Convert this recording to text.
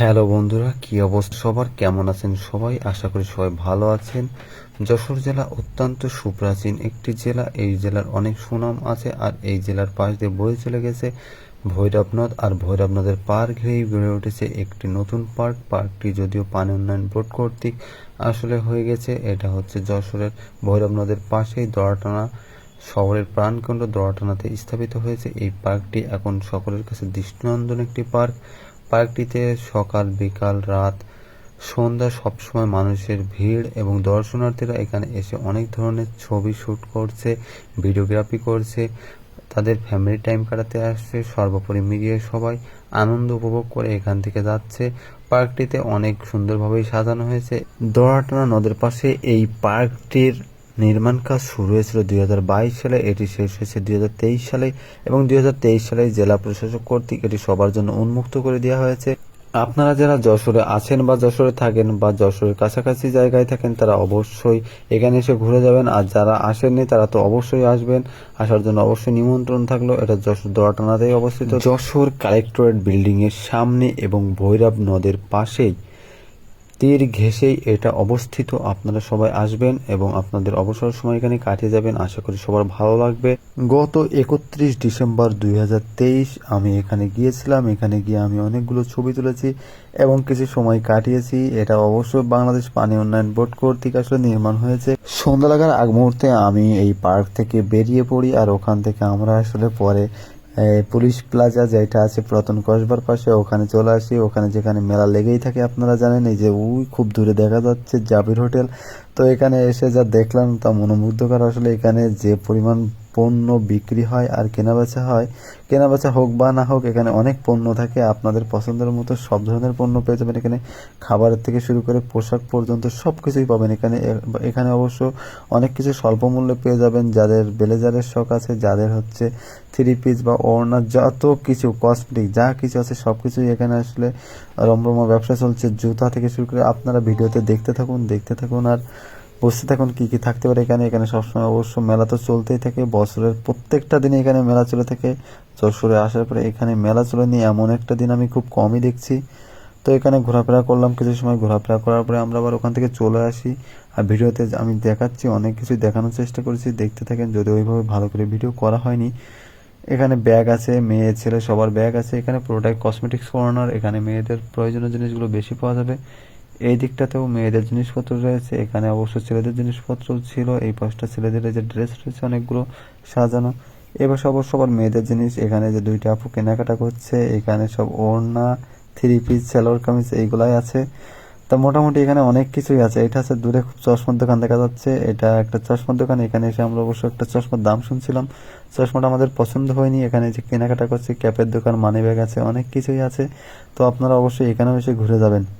Hello বন্ধুরা, কি অবস্থা সবার? কেমন আছেন সবাই? আশা করি সবাই ভালো আছেন। যশোর জেলা অত্যন্ত সুপ্রাচীন একটি জেলা। এই জেলার অনেক সুনাম আছে আর এই জেলার পাশ দিয়ে বয়ে চলে গেছে ভৈরব নদ আর ভৈরব নদের পার ঘিরেই গড়ে উঠেছে একটি নতুন পার্ক। পার্কটি যদিও পানি উন্নয়ন বোর্ড কর্তৃক আসলে হয়ে গেছে, এটা হচ্ছে যশোরের ভৈরব নদের পাশেই দড়াটানা শহরের প্রাণকেন্দ্র। দড়াটানাতে স্থাপিত হয়েছে এই পার্কটি। এখন সকলের কাছে দৃষ্টিনন্দন একটি পার্ক। পার্কটিতে সকাল, বিকাল, রাত, সন্ধ্যা সবসময় মানুষের ভিড় এবং দর্শনার্থীরা এখানে এসে অনেক ধরনের ছবি শ্যুট করছে, ভিডিওগ্রাফি করছে, তাদের ফ্যামিলি টাইম কাটাতে আসছে, সর্বোপরি মিলিয়ে সবাই আনন্দ উপভোগ করে এখান থেকে যাচ্ছে। পার্কটিতে অনেক সুন্দরভাবেই সাজানো হয়েছে। দড়াটানা নদের পাশে এই পার্কটির নির্মাণ কাজ শুরু হয়েছিল দুই হাজার বাইশ সালে, এটি শেষ হয়েছে দু হাজার তেইশ সালে এবং দু হাজার তেইশ সালে জেলা প্রশাসক কর্তৃক এটি সবার জন্য উন্মুক্ত করে দেওয়া হয়েছে। আপনারা যারা যশোরে আছেন বা যশোরে থাকেন বা যশোরের কাছাকাছি জায়গায় থাকেন, তারা অবশ্যই এখানে এসে ঘুরে যাবেন। আর যারা আসেননি, তারা তো অবশ্যই আসবেন। আসার জন্য অবশ্যই নিমন্ত্রণ থাকল। এটা যশোর দোয়াটানাতেই অবস্থিত। যশোর কালেক্টরেট বিল্ডিং এর সামনে এবং ভৈরব নদের পাশেই তীর ঘেঁষেই এটা অবস্থিত। আপনারা সবাই আসবেন এবং আপনাদের অবসর সময় এখানে কাটিয়ে যাবেন। আশা করি সবার ভালো লাগবে। গত একত্রিশ ডিসেম্বর দুই হাজার তেইশ আমি এখানে গিয়েছিলাম। এখানে গিয়ে আমি অনেকগুলো ছবি তুলেছি এবং কিছু সময় কাটিয়েছি। এটা অবশ্যই বাংলাদেশ পানি উন্নয়ন বোর্ড কর্তৃক আসলে নির্মাণ হয়েছে। সন্ধ্যা লাগার আগ মুহূর্তে আমি এই পার্ক থেকে বেরিয়ে পড়ি আর ওখান থেকে আমরা আসলে পরে পুলিশ প্লাজা যেটা আছে পুরাতন কসবার পাশে, ওখানে চলে আসি। ওখানে যেখানে মেলা লেগেই থাকে আপনারা জানেন, এই যে ওই খুব দূরে দেখা যাচ্ছে জাবির হোটেল। তো এখানে এসে যা দেখলাম তা মনোমুগ্ধকর। আসলে এখানে যে পরিমাণ পণ্য বিক্রি হয় আর কেনাবেচা হয়। কেনাবেচা হোক বা না হোক, এখানে অনেক পণ্য থাকে। আপনাদের পছন্দের মতো সব ধরনের পণ্য পেয়ে যাবেন এখানে। খাবারের থেকে শুরু করে পোশাক পর্যন্ত সব কিছুই পাবেন এখানে। এখানে অবশ্য অনেক কিছু স্বল্প মূল্যে পেয়ে যাবেন। যাদের ব্লেজারের শখ আছে, যাদের হচ্ছে থ্রি পিস বা ওড়না, যত কিছু কসমেটিক যা কিছু আছে সব কিছুই এখানে আসলে রমরমা ব্যবসা চলছে। জুতা থেকে শুরু করে আপনারা ভিডিওতে দেখতে থাকুন দেখতে থাকুন। আর বুঝতে থাকুন, কি কি থাকতে পারে এখানে? এখানে সবসময় অবশ্য মেলা তো চলতেই থাকে। বছরের প্রত্যেকটা দিনে এখানে মেলা চলে থাকে। যশোরে আসার পরে এখানে মেলা চলে নিয়ে এমন একটা দিন আমি খুব কমই দেখছি। তো এখানে ঘোরাফেরা করলাম কিছু সময়। ঘোরাফেরা করার পরে আমরা আবার ওখান থেকে চলে আসি। আর ভিডিওতে আমি দেখাচ্ছি, অনেক কিছু দেখানোর চেষ্টা করেছি। দেখতে থাকেন, যদি ওইভাবে ভালো করে ভিডিও করা হয়নি। এখানে ব্যাগ আছে, মেয়ে, ছেলে, সবার ব্যাগ আছে। এখানে পুরোটাই কসমেটিক্স কর্নার এখানে মেয়েদের প্রয়োজনীয় জিনিসগুলো বেশি পাওয়া যাবে। এই দিকটাতেও মেয়েদের জিনিসপত্র রয়েছে। এখানে অবশ্য ছেলেদের জিনিসপত্র ছিল, এই পাশটা ছেলেদের যে ড্রেস রয়েছে অনেকগুলো সাজানো। এবার সব সবার মেয়েদের জিনিস, এখানে যে দুইটা আপু কেনাকাটা করছে, এখানে সব ওড়না, থ্রি পিস, সালোয়ার কামিজ, এইগুলাই আছে। তা মোটামুটি এখানে অনেক কিছুই আছে। এটা আছে দূরে খুব চশমার দোকান দেখা যাচ্ছে। এটা একটা চশমার দোকান। এখানে এসে আমরা অবশ্য একটা চশমার দাম শুনছিলাম। চশমাটা আমাদের পছন্দ হয়নি। এখানে যে কেনাকাটা করছে, ক্যাপের দোকান মানি ব্যাগ আছে, অনেক কিছুই আছে। তো আপনারা অবশ্যই এখানেও এসে ঘুরে যাবেন।